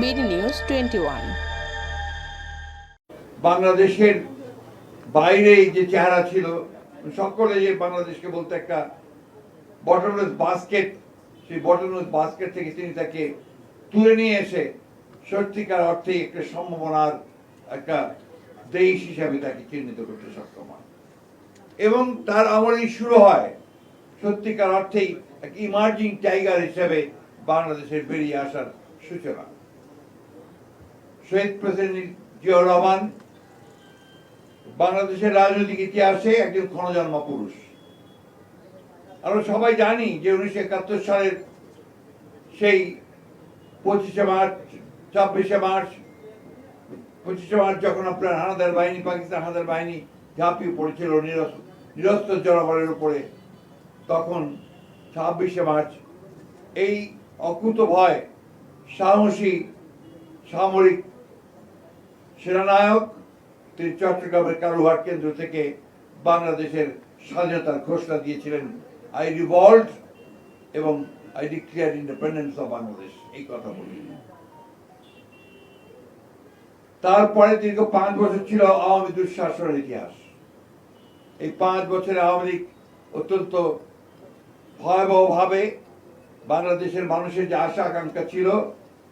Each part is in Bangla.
বিডি নিউজ টোয়েন্টি বাংলাদেশের বাইরে যে চেহারা ছিল, সকলে যে বাংলাদেশকে বলতে একটা বটমলেস বাস্কেট সেই বটমলেস বাস্কেট থেকে তিনি তাকে তুলে নিয়ে এসে সত্যিকার অর্থে একটা সম্ভাবনার একটা দেশ হিসাবে তাকে চিহ্নিত করতে সক্ষম হয়। এবং তার আমলেই শুরু হয় সত্যিকার অর্থেই এক ইমার্জিং টাইগার হিসেবে বাংলাদেশের বেরিয়ে আসার সূচনা। শহীদ প্রেসিডেন্ট জিয়াউর রহমান বাংলাদেশের রাজনৈতিক ইতিহাসে একজন ক্ষণজন্মা পুরুষ। আমরা সবাই জানি যে উনিশশো একাত্তর সালের সেই পঁচিশে মার্চ, ছাব্বিশে মার্চ, পঁচিশে মার্চ যখন আপনার হানাদার বাহিনী, পাকিস্তান হানাদার বাহিনী ঝাঁপিয়ে পড়েছিল নিরস্ত্র জনগণের উপরে, তখন ছাব্বিশে মার্চ এই অকুত ভয়, সাহসী, সামরিক সেনানায়ক তিনি চট্টগ্রামের কালুঘাট কেন্দ্র থেকে বাংলাদেশের স্বাধীনতার ঘোষণা দিয়েছিলেন আই রিভল্ট এবং I declare independence of Bangladesh, এই কথা বলি। তারপরে দীর্ঘ পাঁচ বছর ছিল আওয়ামী দুঃশাসনের ইতিহাস। এই পাঁচ বছরে আওয়ামী লীগ অত্যন্ত ভয়াবহভাবে বাংলাদেশের মানুষের যে আশা আকাঙ্ক্ষা ছিল,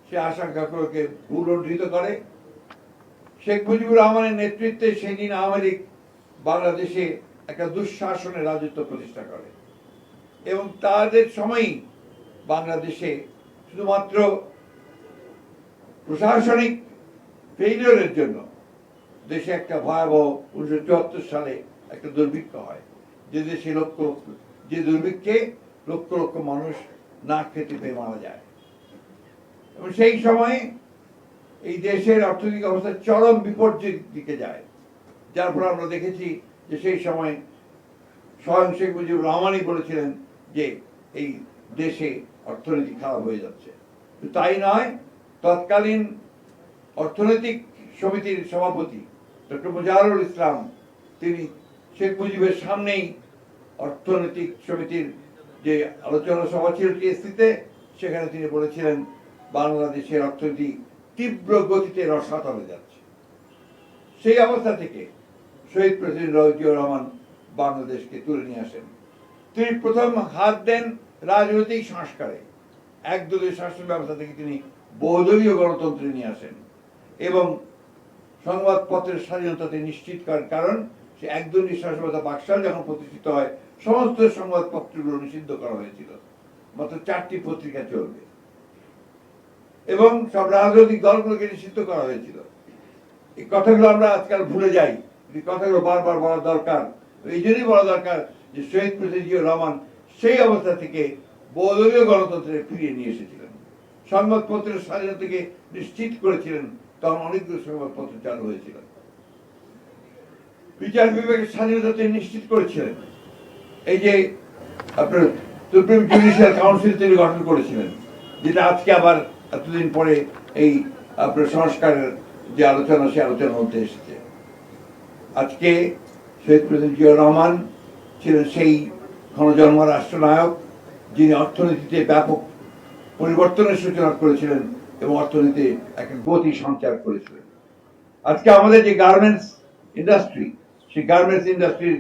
সে আশা আকাঙ্ক্ষাকে ভুলণ্ঠিত করে। শেখ মুজিবুর রহমানের নেতৃত্বে সেদিন আওয়ামী লীগ বাংলাদেশে একটা দুঃশাসনের রাজত্ব প্রতিষ্ঠা করে। এবং তাদের সময়ই বাংলাদেশে শুধুমাত্র প্রশাসনিক ফেইলিয়রের জন্য দেশে একটা ভয়াবহ উনিশশো চুয়াত্তর সালে একটা দুর্ভিক্ষ হয়। যে দেশে লক্ষ লক্ষ, যে দুর্ভিক্ষে লক্ষ লক্ষ মানুষ না খেতে পেয়ে মারা যায়। এবং সেই সময়ে এই দেশের অর্থনৈতিক অবস্থা চরম বিপর্যয়ের দিকে যায়। যার ফলে আমরা দেখেছি যে সেই সময় স্বয়ং শেখ মুজিবুর রহমানই বলেছিলেন যে এই দেশে অর্থনীতি খারাপ হয়ে যাচ্ছে। তাই নয়, তৎকালীন অর্থনৈতিক সমিতির সভাপতি ডক্টর মুজাহিরুল ইসলাম, তিনি শেখ মুজিবের সামনেই অর্থনৈতিক সমিতির যে আলোচনা সভা ছিল টিএসসিতে, সেখানে তিনি বলেছিলেন, বাংলাদেশের অর্থনীতি তীব্র গতিতে রসাতলে যাচ্ছে। সেই অবস্থা থেকে শহীদ প্রেসিডেন্ট জিয়াউর রহমান বাংলাদেশকে তুলে নিয়ে আসেন। তিনি প্রথম হাত দেন রাজনৈতিক সংস্কারে। একদলীয় শাসন ব্যবস্থা থেকে তিনি বহুদলীয় গণতন্ত্রে নিয়ে আসেন এবং সংবাদপত্রের স্বাধীনতা তিনি নিশ্চিত করেন। কারণ সে একদলীয় শাসন ব্যবস্থা বাকশাল যখন প্রতিষ্ঠিত হয়, সমস্ত সংবাদপত্রগুলো নিষিদ্ধ করা হয়েছিল। মাত্র চারটি পত্রিকা চলবে। এবং সব রাজনৈতিক দলগুলোকে নিষিদ্ধ করা হয়েছিল। এই কথাগুলো আমরা আজকাল ভুলে যাই। এই কথাগুলো বারবার বলা দরকার। এই জন্যই বলা দরকার যে শহীদ প্রেসিডেন্ট রহমান সেই অবস্থা থেকে বহুদলীয় গণতন্ত্রে ফিরিয়ে নিয়ে এসেছিলেন। সংবাদপত্রের স্বাধীনতাকে নিশ্চিত করেছিলেন তখন অনেকগুলো সংবাদপত্র চালু হয়েছিল। বিচার বিভাগের স্বাধীনতা তিনি নিশ্চিত করেছিলেন। এই যে আপনার সুপ্রিম জুডিশিয়াল কাউন্সিল তিনি গঠন করেছিলেন, যেটা আজকে আবার এতদিন পরে এই আপনার সংস্কারের যে আলোচনা, সে আলোচনার মধ্যে এসেছে। আজকে শহীদ প্রেসিডেন্ট জিয়াউর রহমান ছিলেন সেই ক্ষণজন্ম রাষ্ট্রনায়ক, যিনি অর্থনীতিতে ব্যাপক পরিবর্তনের সূচনা করেছিলেন এবং অর্থনীতিতে একটা গতি সঞ্চার করেছিলেন। আজকে আমাদের যে গার্মেন্টস ইন্ডাস্ট্রি, সেই গার্মেন্টস ইন্ডাস্ট্রির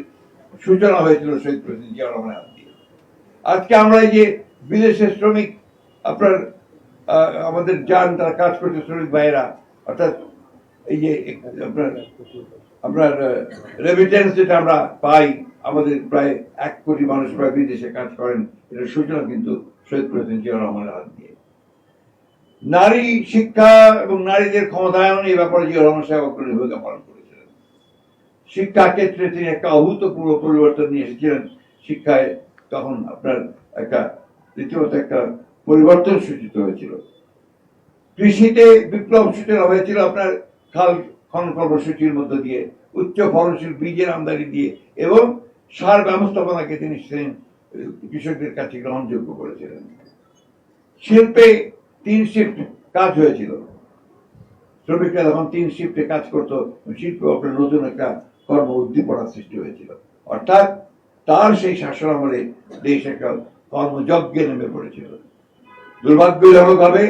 সূচনা হয়েছিল শহীদ প্রেসিডেন্ট জিয়াউর রহমানের হাত আজকে আমরা এই যে বিদেশের শ্রমিক, আপনার আমাদের যান, তারা কাজ করছে, শ্রমিক ভাইয়েরা। অর্থাৎ এই যে আপনার আপনার রেমিটেন্স যেটা আমরা পাই, আমাদের প্রায় এক কোটি মানুষ প্রায় বিদেশে কাজ করেন, এটার সূচনা কিন্তু শহীদ প্রেসিডেন্ট জিয়াউর রহমানের হাত দিয়ে। নারী শিক্ষা এবং নারীদের ক্ষমতায়ন এই ব্যাপারে জিয়াউর রহমান সাহেব অগ্রণী ভূমিকা পালন করেছিলেন। শিক্ষা ক্ষেত্রে তিনি একটা অভূতপূর্ব পরিবর্তন নিয়ে এসেছিলেন। শিক্ষায় তখন আপনার একটা রীতিমতো একটা পরিবর্তন সূচিত হয়েছিল। কৃষিতে বিপ্লব সূচনা হয়েছিল আপনার খাল খনন কর্মসূচির মধ্য দিয়ে, উচ্চ ফলনশীল বীজের আমদানি দিয়ে এবং সার ব্যবস্থাপনাকে তিনি কৃষকদের কাছে গ্রহণযোগ্য করেছিলেন। শিল্পে তিন শিফট কাজ হয়েছিল। শ্রমিকরা যখন তিন শিফটে কাজ করতো, শিল্পে আপনার নতুন একটা কর্ম উদ্দীপনার সৃষ্টি হয়েছিল। অর্থাৎ তার সেই শাসন আমলে দেশ একটা কর্মযজ্ঞে নেমে পড়েছিল। দুর্ভাগ্যজনকভাবে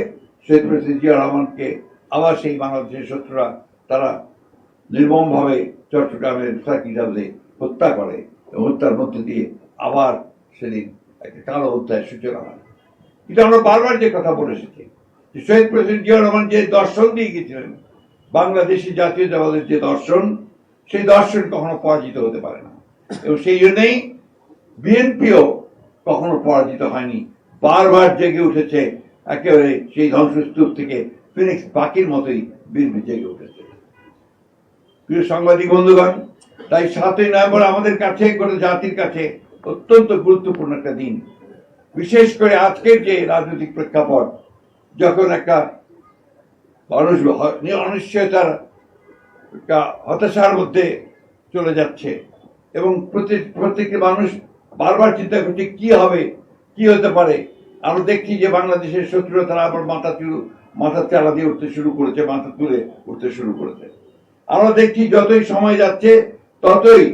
শহীদ প্রেসিডেন্ট জিয়া রহমানকে আবার সেই বাংলাদেশের শত্রুরা তারা নির্মমভাবে চট্টগ্রামের সার্কিট হাউসে হত্যা করে হত্যার মধ্যে দিয়ে আবার সেদিন একটা কালো হত্যার সূচনা হয়। কিন্তু আমরা বারবার যে কথা বলে এসেছি। যে শহীদ প্রেসিডেন্ট জিয়া রহমান যে দর্শন দিয়ে গেছিলেন বাংলাদেশি জাতীয়তাবাদের যে দর্শন, সেই দর্শন কখনো পরাজিত হতে পারে না। এবং সেই জন্যই বিএনপিও কখনো পরাজিত হয়নি। বারবার জেগে উঠেছে একেবারে সেই ধ্বংসস্তূপ থেকে। ফিনিক্স পাখির মতোই বিএনপি জেগে উঠেছে। প্রিয় সাংবাদিক বন্ধুগণ, তাই সাতই নভেম্বর আমাদের কাছে গোটা জাতির কাছে অত্যন্ত গুরুত্বপূর্ণ একটা দিন। বিশেষ করে আজকের যে রাজনৈতিক প্রেক্ষাপট, যখন একটা মানুষ অনিশ্চয়তার একটা হতাশার মধ্যে চলে যাচ্ছে এবং প্রত্যেক প্রত্যেকটি মানুষ বারবার চিন্তা করছে, কি হবে? কি হতে পারে? আমরা দেখছি যে বাংলাদেশের শত্রুরা তারা আবার মাথা তুলে মাথা চালা দিয়ে উঠতে শুরু করেছে, মাথা তুলে উঠতে শুরু করেছে। আমরা দেখছি যতই সময় যাচ্ছে, ততই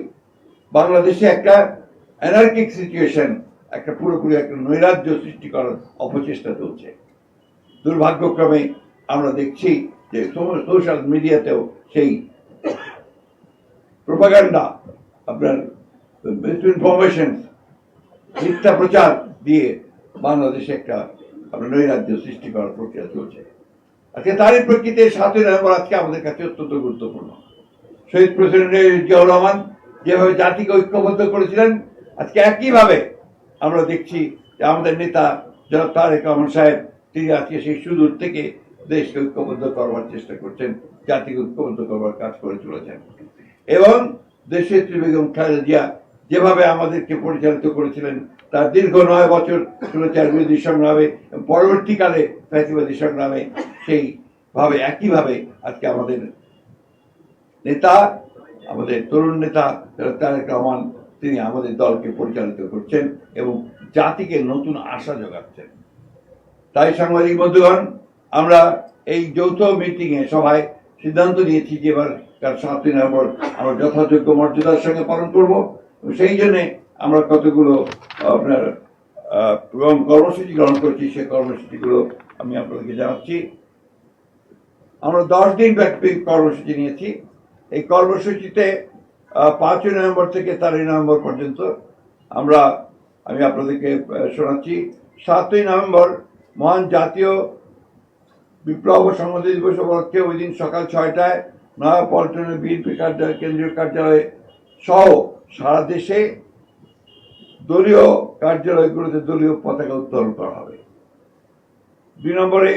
বাংলাদেশে একটা অ্যানার্কিক সিচুয়েশন একটা পুরোপুরি একটা নৈরাজ্য সৃষ্টি করার অপচেষ্টা চলছে। দুর্ভাগ্যক্রমে আমরা দেখছি যে সোশ্যাল মিডিয়াতেও সেই প্রোপাগান্ডা আপনার ইনফরমেশন মিথ্যা প্রচার দিয়ে বাংলাদেশে একটা আপনার নৈরাজ্য সৃষ্টি করার প্রক্রিয়া চলছে। আজকে তারই প্রেক্ষিতে সাতই নভেম্বর আজকে আমাদের কাছে অত্যন্ত গুরুত্বপূর্ণ। শহীদ প্রেসিডেন্ট জিয়াউর রহমান যেভাবে জাতিকে ঐক্যবদ্ধ করেছিলেন, আজকে একইভাবে আমরা দেখছি যে আমাদের নেতা জনাব তারেক রহমান সাহেব, তিনি আজকে সেই সুদূর থেকে দেশকে ঐক্যবদ্ধ করবার চেষ্টা করছেন, জাতিকে ঐক্যবদ্ধ করবার কাজ করে চলেছেন। এবং দেশের বেগম খালেদা জিয়া যেভাবে আমাদেরকে পরিচালিত করেছিলেন, তার দীর্ঘ নয় বছর সুরচার বিরোধী সংগ্রামে পরবর্তীকালে ফ্যাসিবাদী সংগ্রামে সেই ভাবে একইভাবে আজকে আমাদের নেতা, আমাদের তরুণ নেতা, তারেক রহমান, তিনি আমাদের দলকে পরিচালিত করছেন এবং জাতিকে নতুন আশা যোগাচ্ছেন। তাই সাংবাদিক বন্ধুগণ, আমরা এই যৌথ মিটিংয়ে সবাই সিদ্ধান্ত নিয়েছি যে এবার সাতই নভেম্বর আমরা যথাযোগ্য মর্যাদার সঙ্গে পালন করব। সেই জন্য আমরা কতগুলো আপনার এবং কর্মসূচি গ্রহণ করছি সেই কর্মসূচিগুলো আমি আপনাদেরকে জানাচ্ছি। আমরা দশ দিন ব্যাপী কর্মসূচি নিয়েছি। এই কর্মসূচিতে পাঁচই নভেম্বর থেকে তেরোই নভেম্বর পর্যন্ত আমরা, আমি আপনাদেরকে শোনাচ্ছি। সাতই নভেম্বর, মহান জাতীয় বিপ্লব সংহতি দিবস উপলক্ষে ওই দিন সকাল ছয়টায় নয়া নয়াপল্টনের বিএনপি কার্যালয়, কেন্দ্রীয় কার্যালয়ে সহ সারা দেশে দলীয় কার্যালয়গুলোতে দলীয় পতাকা উত্তোলন করা হবে। দুই নম্বরে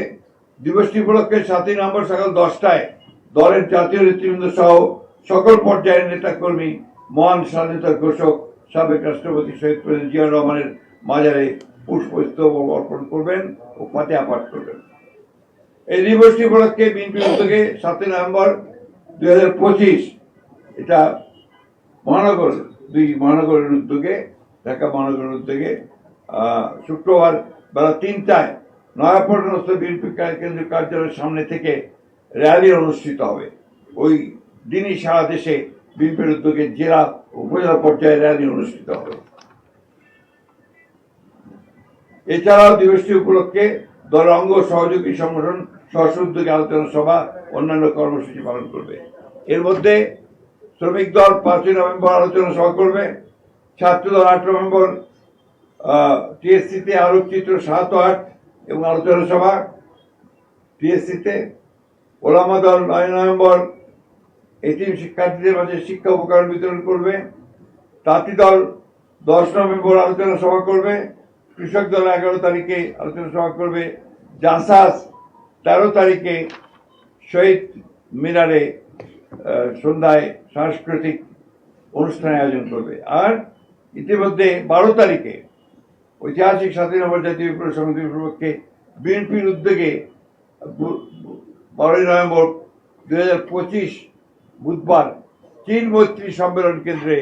দিবসটি উপলক্ষে সাতই নভেম্বর সকাল দশটায় দলের জাতীয় নেতৃবৃন্দ সহ সকল পর্যায়ের নেতাকর্মী, মহান স্বাধীনতার ঘোষক, সাবেক রাষ্ট্রপতি শহীদ প্রেসিডেন্ট জিয়া রহমানের মাজারে পুষ্পস্তব অর্পণ করবেন ও ফাতেহা পাঠ করবেন। এই দিবসটি উপলক্ষে বিএনপির উদ্যোগে সাতই নভেম্বর দুই হাজার পঁচিশ এটা মহানগর, দুই মহানগরের উদ্যোগে, ঢাকা মহানগরের উদ্যোগে শুক্রবার বেলা তিনটায় নয়াপল্টনস্থ বিএনপি কেন্দ্রীয় কার্যালয়ের সামনে থেকে র্যালি অনুষ্ঠিত হবে। ওই দিনই সারা দেশে বিএনপির উদ্যোগে জেলা উপজেলা পর্যায়ে র্যালি অনুষ্ঠিত হবে। এছাড়াও দিবসটি উপলক্ষে দলের অঙ্গ সহযোগী সংগঠন স্ব উদ্যোগে আলোচনা সভা, অন্যান্য কর্মসূচি পালন করবে। এর মধ্যে শ্রমিক দল পাঁচই নভেম্বর আলোচনা সভা করবে। ছাত্র দল আট নভেম্বর টিএসসিতে আলোকচিত্র সাত আট এবং আলোচনা সভা টিএসসিতে। ওলামা দল নয় নভেম্বর, এটিএম শিক্ষার্থীদের মাঝে শিক্ষা উপকরণ বিতরণ করবে। তাঁতি দল দশ নভেম্বর আলোচনা সভা করবে। কৃষক দল এগারো তারিখে আলোচনা সভা করবে। জাসাস তেরো তারিখে শহীদ মিনারে সন্ধ্যায় সাংস্কৃতিক অনুষ্ঠান আয়োজন করবে। আর ইতিমধ্যে বারো তারিখে ঐতিহাসিক সাতই নভেম্বর জাতীয় বিপ্লব সংহতি উপলক্ষে বিএনপির উদ্যোগে বারোই নভেম্বর দুই হাজার পঁচিশ বুধবার চীন মৈত্রী সম্মেলন কেন্দ্রে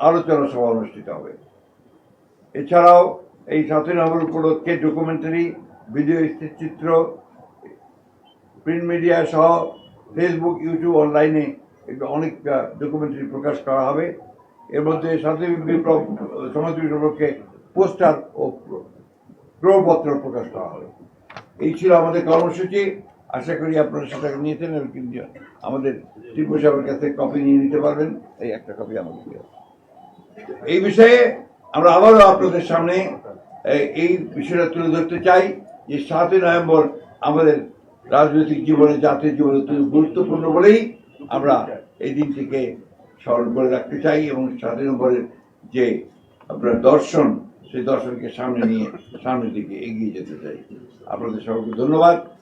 আলোচনা সভা অনুষ্ঠিত হবে। এছাড়াও এই সাতই নভেম্বর উপলক্ষে ডকুমেন্টারি ভিডিও চিত্র প্রিন্ট মিডিয়া সহ ফেসবুক ইউটিউব অনলাইনে একটু অনেক ডকুমেন্টারি প্রকাশ করা হবে। এর মধ্যে সাতই বিপ্লব সমাজ উপলক্ষে পোস্টার ও প্রপত্র প্রকাশ করা হবে। এই ছিল আমাদের কর্মসূচি। আশা করি আপনারা সেটা নিয়েছেন কিন্তু আমাদের টিপু সাহেবের কাছে কপি নিয়ে নিতে পারবেন। এই একটা কপি আমাকে। এই বিষয়ে আমরা আবারও আপনাদের সামনে এই বিষয়টা তুলে ধরতে চাই যে সাতই নভেম্বর আমাদের রাজনৈতিক জীবনে, জাতীয় জীবনে অত্যন্ত গুরুত্বপূর্ণ বলেই আমরা এই দিনটিকে স্মরণ করে রাখতে চাই এবং স্বাধীন যে আপনার দর্শন, সেই দর্শনকে সামনে নিয়ে, সামনের দিকে এগিয়ে যেতে চাই। আপনাদের সকলকে ধন্যবাদ।